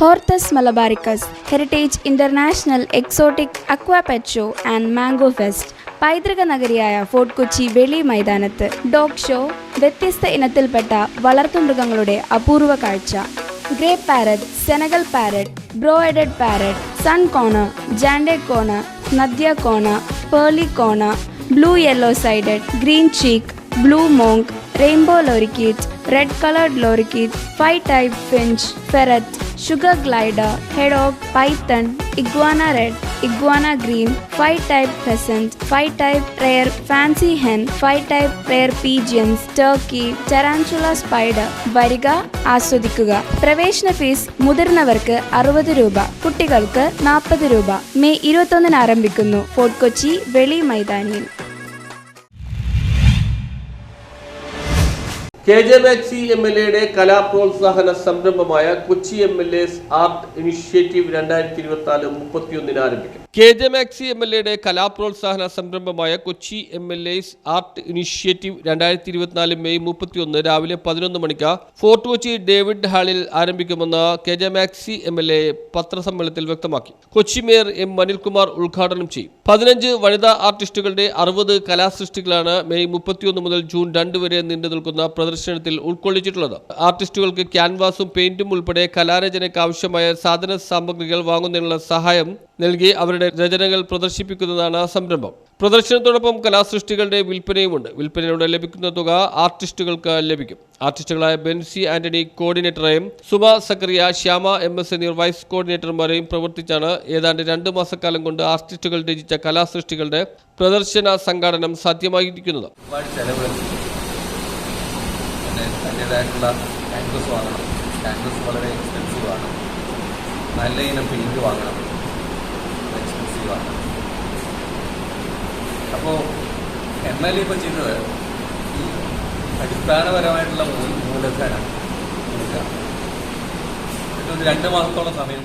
Hortus Malabaricus heritage international exotic aquapet show and mango fest പൈതൃക നഗരിയായ fort Kochi വെളി മൈതാനത്ത്. ഡോഗ് ഷോ വ്യത്യസ്ത ഇനത്തിൽപ്പെട്ട വളർത്തുമൃഗങ്ങളുടെ അപൂർവ കാഴ്ച. Grey parrot Senegal parrot braided parrot sun conure jenday conure nanday conure pearly conure blue yellow sided green cheek blue monk rainbow lorikeet red collared lorikeet five type finch ferret sugar glider hedgehog python iguana red iguana green five type pheasant, five type rare fancy hen five type rare pigeons turkey tarantula spider വരിക ആസ്വദിക്കുക. പ്രവേശന fees മുതിർന്നവർക്ക് അറുപത് രൂപ കുട്ടികൾക്ക് നാൽപ്പത് രൂപ. May ഇരുപത്തൊന്നിന് ആരംഭിക്കുന്നു. ഫോർട്ട് കൊച്ചി വെളി മൈതാനിയിൽ. K J Maxy M L എയുടെ കലാപ്രോത്സാഹന സംരംഭമായ Kochi M L S art initiative രണ്ടായിരത്തി ഇരുപത്തി നാല് മുപ്പത്തിയൊന്നിന് ആരംഭിക്കും. K J Maxy M L എയുടെ കലാപ്രോത്സാഹന സംരംഭമായ Kochi M L S art initiative രണ്ടായിരത്തി ഇരുപത്തിനാല് മെയ് മുപ്പത്തിയൊന്ന് രാവിലെ പതിനൊന്ന് മണിക്ക് ഫോർട്ട് കൊച്ചി ഡേവിഡ് ഹാളിൽ ആരംഭിക്കുമെന്ന് K J Maxy M L A പത്രസമ്മേളനത്തിൽ വ്യക്തമാക്കി. കൊച്ചി മേയർ എം അനിൽകുമാർ ഉദ്ഘാടനം ചെയ്യും. പതിനഞ്ച് വനിതാ ആർട്ടിസ്റ്റുകളുടെ അറുപത് കലാസൃഷ്ടികളാണ് മെയ് മുപ്പത്തിയൊന്ന് മുതൽ ജൂൺ രണ്ട് വരെ നീണ്ടു നിൽക്കുന്ന പ്രദർശനത്തിൽ ഉൾക്കൊള്ളിച്ചിട്ടുള്ളത്. ആർട്ടിസ്റ്റുകൾക്ക് ക്യാൻവാസും പെയിന്റും ഉൾപ്പെടെ കലാരചനയ്ക്ക് ആവശ്യമായ സാധന സാമഗ്രികൾ വാങ്ങുന്നതിനുള്ള സഹായം നൽകി അവരുടെ രചനകൾ പ്രദർശിപ്പിക്കുന്നതാണ് സംരംഭം. പ്രദർശനത്തോടൊപ്പം കലാസൃഷ്ടികളുടെ വിൽപ്പനയുമുണ്ട്. വിൽപ്പനയിലൂടെ ലഭിക്കുന്ന തുക ആർട്ടിസ്റ്റുകൾക്ക് ലഭിക്കും. ആർട്ടിസ്റ്റുകളായ ബെൻസി ആന്റണി കോർഡിനേറ്ററെയും സുമ സക്കറിയ ശ്യാമ എം എസ് എന്നിവർ വൈസ് കോർഡിനേറ്റർമാരെയും പ്രവർത്തിച്ചാണ് ഏതാണ്ട് രണ്ട് മാസക്കാലം കൊണ്ട് ആർട്ടിസ്റ്റുകൾ രചിച്ച കലാസൃഷ്ടികളുടെ പ്രദർശന സംഘാടനം സാധ്യമായിരിക്കുന്നത്. പിന്നെ അതിന്റേതായിട്ടുള്ള ക്യാൻവസ് വാങ്ങണം. ക്യാൻവസ് വളരെ എക്സ്പെൻസീവ് ആണ്. നല്ല ഇനം പെയിന്റ് വാങ്ങണം. എക്സ്പെൻസീവ് ആണ്. അപ്പോൾ എം എൽ എ ഇപ്പോൾ ചെയ്തത് ഈ അടിസ്ഥാനപരമായിട്ടുള്ള മൂല മൂലധനം കൊടുക്കുക. എന്നിട്ടൊരു രണ്ട് മാസത്തോളം സമയം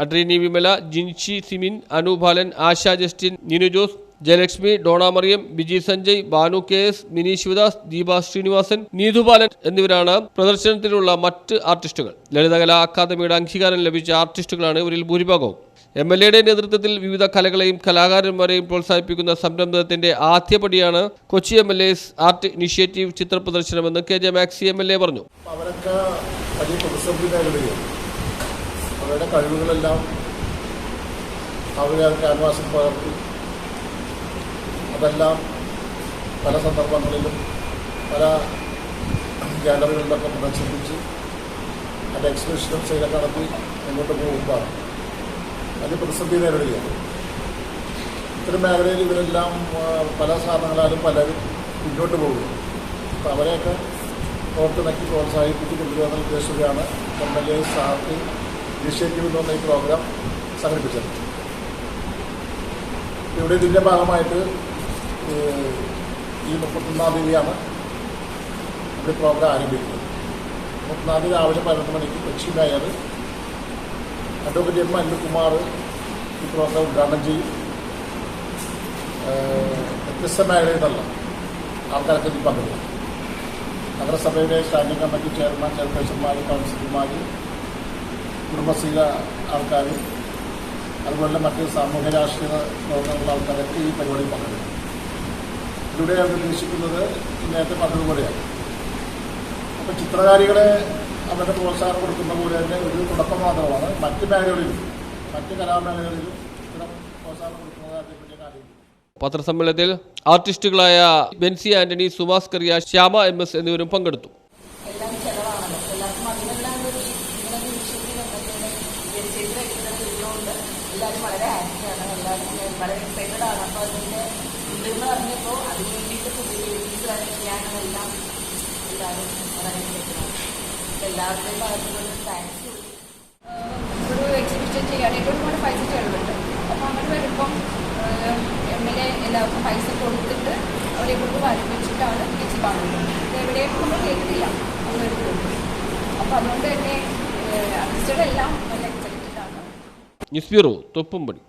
അഡ്രീനി വിമല ജിൻഷി സിമിൻ അനുബാലൻ ആശ ജസ്റ്റിൻ നിനു ജോസ് ജയലക്ഷ്മി ഡോണാമറിയം ബിജി സഞ്ജയ് ബാനു കെ എസ് മിനി ശിവദാസ് ദീപ ശ്രീനിവാസൻ നീതുബാലൻ എന്നിവരാണ് പ്രദർശനത്തിലുള്ള മറ്റ് ആർട്ടിസ്റ്റുകൾ. ലളിതകലാ അക്കാദമിയുടെ അംഗീകാരം ലഭിച്ച ആർട്ടിസ്റ്റുകളാണ് ഇവരിൽ ഭൂരിഭാഗവും. എം എൽ എയുടെ നേതൃത്വത്തിൽ വിവിധ കലകളെയും കലാകാരന്മാരെയും പ്രോത്സാഹിപ്പിക്കുന്ന സംരംഭത്തിന്റെ ആദ്യപടിയാണ് Kochi M L A art initiative Chithra പ്രദർശനമെന്ന് K J Maxy M L A പറഞ്ഞു. അവരൊക്കെ വലിയ അവരുടെ കഴിവുകളെല്ലാം അവരെ ക്യാൻവാസിൽ പകർത്തി അതെല്ലാം പല സന്ദർഭങ്ങളിലും പല ഗാലറികളിലൊക്കെ പ്രദർശിപ്പിച്ച് അതിന്റെ എക്സിബിഷനും സെയിലൊക്കെ നടത്തി മുന്നോട്ട് പോകുമ്പോൾ അതിൽ പ്രതിസന്ധി നേരിടുകയാണ്. ഇത്തരം മേഖലയിൽ ഇവരെല്ലാം പല സാധനങ്ങളാലും പലരും മുന്നോട്ട് പോകുന്നു. അപ്പോൾ അവരെയൊക്കെ ഓർത്തിണക്കി പ്രോത്സാഹിപ്പിച്ച് കൊണ്ടുവരുന്ന ഉദ്ദേശത്തിലാണ് എം എൽ എ സാർക്ക് ഇനിഷ്യേറ്റീവ് എന്ന് പറഞ്ഞ ഈ പ്രോഗ്രാം സംഘടിപ്പിച്ചത്. ഇവിടെ ഇതിന്റെ ഭാഗമായിട്ട് ഈ മുപ്പത്തൊന്നാം തീയതിയാണ് നമ്മുടെ പ്രോഗ്രാം ആരംഭിക്കുന്നത്. മുപ്പത്തൊന്നാം തീയതി രാവിലെ പതിനൊന്ന് മണിക്ക് Kochi mayor advocate M Anilkumar ഈ പ്രോഗ്രാം ഉദ്ഘാടനം ചെയ്യും. വ്യത്യസ്ത മേഖലയിൽ നിന്നുള്ള ആൾക്കാരൊക്കെ ഇതിൽ പങ്കെടുക്കും. നഗരസഭയുടെ സ്റ്റാൻഡിംഗ് കമ്മിറ്റി ചെയർമാൻ ചെയർപേഴ്സൺമാർ കൗൺസിലർമാർ കുടുംബശ്രീ ആൾക്കാർ അതുപോലെ മറ്റ് സാമൂഹ്യ രാഷ്ട്രീയ പ്രവർത്തനമുള്ള ആൾക്കാരൊക്കെ ഈ പരിപാടിയിൽ പങ്കെടുക്കും. ഇതിലൂടെ അവർ ഉദ്ദേശിക്കുന്നത് നേരത്തെ പറഞ്ഞതുപോലെയാണ്. അപ്പം ചിത്രകാരികളെ അവരുടെ പ്രോത്സാഹനം കൊടുക്കുന്ന പോലെ തന്നെ ഒരു തുടക്കം മാത്രമാണ്. മറ്റ് മേഖലകളിലും മറ്റ് കലാമേഖലകളിലും ഇത്തരം പ്രോത്സാഹനം കൊടുക്കുന്നതായിട്ട് വലിയ കാര്യം പത്രസമ്മേളനത്തിൽ ആർട്ടിസ്റ്റുകളായ ബെൻസി ആന്റണി സുഭാസ് കറിയ ശ്യാമ എം എസ് എന്നിവരും പങ്കെടുത്തു. എല്ലാവരും വളരെ ഹാപ്പിയാണ് എല്ലാവരും വളരെ എക്സൈറ്റഡ് ആണ്. അപ്പോൾ അതിന്റെ ഉണ്ടെന്ന് പറഞ്ഞപ്പോൾ അതിന് വേണ്ടിയിട്ട് പുതിയ എല്ലാവരും എല്ലാവരുടെയും ഭാഗത്തുനിന്ന് താങ്ക്സ് ഒരു എക്സിബിഷൻ ചെയ്യാനായിട്ട് ഒരുപാട് പൈസ ചെലവുണ്ട്. അപ്പോൾ അങ്ങനെ വരുമ്പം എം എൽ എ എല്ലാവർക്കും പൈസ കൊടുത്തിട്ട് അവരെ കൊണ്ട് വരപ്പിച്ചിട്ടാണ് കാണുന്നത്. ഇത് എവിടെയും നമ്മൾ കേൾക്കില്ല അങ്ങനെ അപ്പോൾ അതുകൊണ്ട് തന്നെ ആർട്ടിസ്റ്റുകളെല്ലാം നല്ല എക്സൈറ്റഡ് ആണ്. News bureau Thoppumpady.